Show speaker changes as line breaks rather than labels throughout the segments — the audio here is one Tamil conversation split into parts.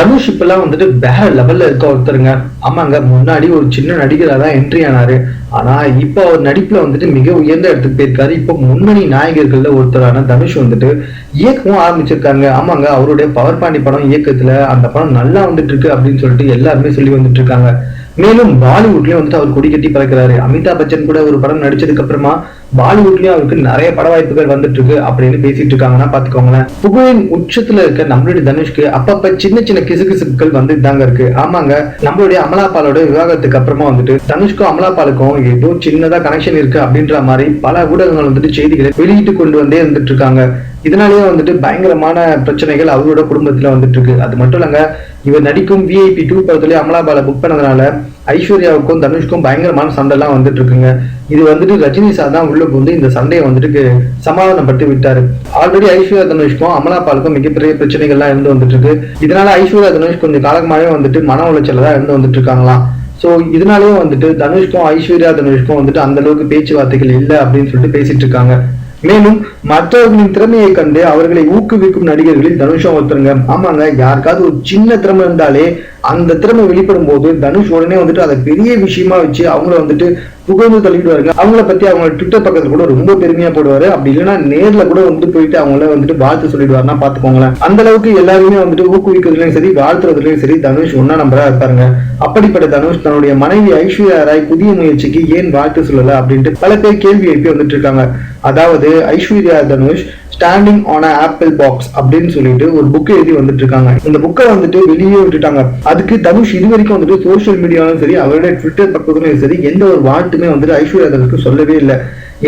தனுஷ் இப்பெல்லாம் வந்துட்டு வேற லெவல்ல இருக்க ஒருத்தருங்க. ஆமாங்க முன்னாடி ஒரு சின்ன நடிகரா தான் என்ட்ரி ஆனாரு. ஆனா இப்போ அவர் நடிப்புல வந்துட்டு மிக உயர்ந்த இடத்துக்கு போயிருக்காரு. இப்போ முன்னணி நாயகர்கள்ல ஒருத்தரான தனுஷ் வந்துட்டு இயக்கவும் ஆரம்பிச்சிருக்காங்க. ஆமாங்க அவருடைய பவர் பாண்டி படம் இயக்கத்துல அந்த படம் நல்லா வந்துட்டு இருக்கு அப்படின்னு சொல்லிட்டு எல்லாருமே சொல்லி வந்துட்டு இருக்காங்க. மேலும் பாலிவுட்லயும் வந்துட்டு அவர் கொடி கட்டி பறக்கிறாரு. அமிதாப் பச்சன் கூட ஒரு படம் நடிச்சதுக்கு அப்புறமா பாலிவுட்லயும் அவருக்கு நிறைய பட வாய்ப்புகள் வந்துட்டு இருக்கு அப்படின்னு பேசிட்டு இருக்காங்கன்னா பாத்துக்கோங்களேன். புகழின் உச்சத்துல இருக்க நம்மளுடைய தனுஷ்க்கு அப்பப்ப சின்ன சின்ன கிசுகிசுக்கள் வந்து தாங்க இருக்கு. ஆமாங்க நம்மளுடைய அமலாபாலோட விவாகத்துக்கு அப்புறமா வந்துட்டு தனுஷ்க்கும் அமலாபாலுக்கும் ஏதோ சின்னதா கனெக்ஷன் இருக்கு அப்படின்ற மாதிரி பல ஊடகங்கள் வந்துட்டு செய்திகளை வெளியிட்டு கொண்டு வந்தே இருந்துட்டு இருக்காங்க. இதனாலேயே வந்துட்டு பயங்கரமான பிரச்சனைகள் அவரோட குடும்பத்துல வந்துட்டு இருக்கு. அது மட்டும் இல்லங்க இவர் நடிக்கும் விஐபி டூ படத்துலயே அமலாபால புக் பண்ணதுனால ஐஸ்வர்யாவுக்கும் தனுஷ்க்கும் பயங்கரமான சண்டைலாம் வந்துட்டு இருக்குங்க இது வந்துட்டு ரஜினி சார் தான் உள்ள புகுந்து இந்த சண்டையை வந்துட்டு சமாதானப்பட்டு விட்டாரு. ஆல்ரெடி ஐஸ்வர்யா தனுஷ்க்கும் அமலாபாலுக்கும் மிகப்பெரிய பிரச்சனைகள்லாம் இருந்து வந்துட்டு இருக்கு இதனால ஐஸ்வர்யா தனுஷ் கொஞ்சம் காலமாவே வந்துட்டு மன உளைச்சல தான் இருந்து வந்துட்டு இருக்காங்களாம் ஸோ இதனாலேயே வந்துட்டு தனுஷ்க்கும் ஐஸ்வர்யா தனுஷ்க்கும் வந்துட்டு அந்த அளவுக்கு பேச்சுவார்த்தைகள் இல்லை அப்படின்னு சொல்லிட்டு பேசிட்டு இருக்காங்க மேலும் மற்றவர்களின் திறமையை கண்டு அவர்களை ஊக்குவிக்கும் நடிகர்களில் தனுஷம் ஒருத்தருங்க. ஆமாங்க யாருக்காவது ஒரு சின்ன திறமை இருந்தாலே அந்த திறமை வெளிப்படும் போது தனுஷ் உடனே வந்துட்டு அதை பெரிய விஷயமா வச்சு அவங்கள வந்துட்டு புகழ்ந்து தள்ளிடுவாருங்க. அவங்கள பத்தி அவங்க ட்விட்டர் பக்கத்துல கூட ரொம்ப பெருமையா போடுவாரு. அப்படி இல்லைன்னா நேர்ல கூட வந்துட்டு போயிட்டு அவங்கள வந்துட்டு வாழ்த்து சொல்லிடுவாருன்னா பாத்துக்கோங்களேன் அந்த அளவுக்கு எல்லாருமே வந்துட்டு ஊக்குவிக்கிறதுலயும் சரி வாழ்த்துறதுலயும் சரி தனுஷ் ஒன்னா நம்பரா இருப்பாருங்க. அப்படிப்பட்ட தனுஷ் தன்னுடைய மனைவி ஐஸ்வர்யா ராய் புதிய முயற்சிக்கு ஏன் வாழ்த்து சொல்லல அப்படின்ட்டு பல பேர் கேள்வி எழுப்பி வந்துட்டு இருக்காங்க. அதாவது Aishwarya Dhanush standing on apple box அப்படின்னு சொல்லிட்டு ஒரு புக் எழுதி வந்துட்டு இருக்காங்க. இந்த புக்கை வந்துட்டு வெளியே விட்டுட்டாங்க. அதுக்கு தனுஷ் இது வரைக்கும் வந்துட்டு சோசியல் மீடியாலும் சரி அவருடைய ட்விட்டர் பக்கத்துலயும் சரி எந்த ஒரு வாழ்த்துமே வந்துட்டு ஐஸ்வர்யா தனுஷ்க்கு சொல்லவே இல்லை.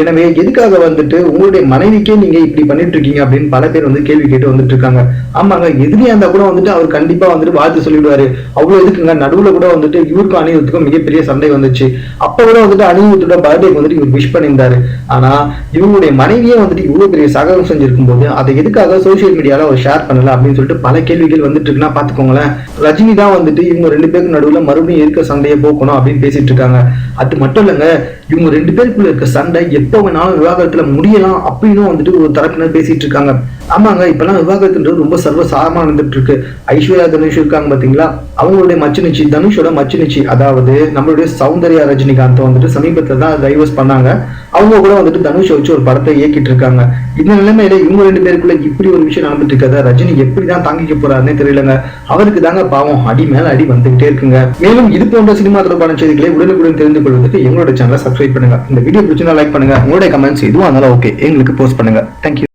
எனவே எதுக்காக வந்துட்டு உங்களுடைய மனைவிக்கே நீங்க இப்படி பண்ணிட்டு இருக்கீங்க அப்படின்னு பல பேர் வந்து கேள்வி கேட்டு வந்துட்டு இருக்காங்க. ஆமாங்க எதிரியா இருந்தா கூட வந்துட்டு அவர் கண்டிப்பா வந்துட்டு வாழ்த்து சொல்லிடுவாரு. அவ்வளவு எதுக்குங்க நடுவுல கூட வந்துட்டு இவருக்கும் அணிவத்துக்கும் மிகப்பெரிய சண்டை வந்துச்சு. அப்ப கூட வந்துட்டு அணிவத்தோட பர்த்டே வந்துட்டு இவர் விஷ் பண்ணியிருந்தாரு. ஆனா இவங்களுடைய மனைவியே வந்துட்டு இவ்வளவு பெரிய சகலம் செஞ்சிருக்கும் போது அதை எதுக்காக சோசியல் மீடியால அவர் ஷேர் பண்ணல அப்படின்னு சொல்லிட்டு பல கேள்விகள் வந்துட்டு இருக்குன்னா பாத்துக்கோங்களேன் ரஜினி தான் வந்துட்டு இவங்க ரெண்டு பேருக்கு நடுவில் மறுபடியும் இருக்க சண்டையை போக்கணும் அப்படின்னு பேசிட்டு இருக்காங்க. அது மட்டும் இல்லைங்க இவங்க ரெண்டு பேருக்குள்ள இருக்க சண்டை எப்போ வேணாலும் விவாகரத்துல முடியலாம் அப்படின்னு வந்துட்டு ஒரு தரப்பினர் பேசிட்டு இருக்காங்க. ஆமாங்க இப்பெல்லாம் விவாகரத்துன்றது ரொம்ப சர்வசாதாரணமா நடந்துட்டு இருக்கு. ஐஸ்வர்யா தனுஷ் இருக்காங்க பாத்தீங்களா அவங்களுடைய மச்சினிச்சி தனுஷோட மச்சினிச்சி அதாவது நம்மளுடைய சௌந்தர்யா ரஜினிகாந்த் வந்துட்டு சமீபத்துல தான் டைவர்ஸ் பண்ணாங்க. அவங்க கூட வந்துட்டு தனுஷை வச்சு ஒரு படத்தை இயக்கிட்டு இருக்காங்க இந்த நிலைமையில இவங்க ரெண்டு பேருக்குள்ள இப்படி ஒரு விஷயம் நடந்துட்டு இருக்கத ரஜினி எப்படி தான் தாங்கிக்க போறாருன்னு தெரியலங்க. அவருக்கு தாங்க பாவம். அடி மேல அடி வந்துகிட்டே இருக்குங்க. மேலும் இது போன்ற சினிமா தொடர்பான செய்திகளை உடனுக்குடன் தெரிந்து கொள்வதற்கு எங்களோட சேனலை சப்ஸ்கிரைப் பண்ணுங்க. இந்த வீடியோ பிடிச்சிருந்தா லைக் பண்ணுங்க. உங்களுடைய கமெண்ட்ஸ் எதுவும் அதனால ஓகே எங்களுக்கு போஸ்ட் பண்ணுங்க. தேங்க்யூ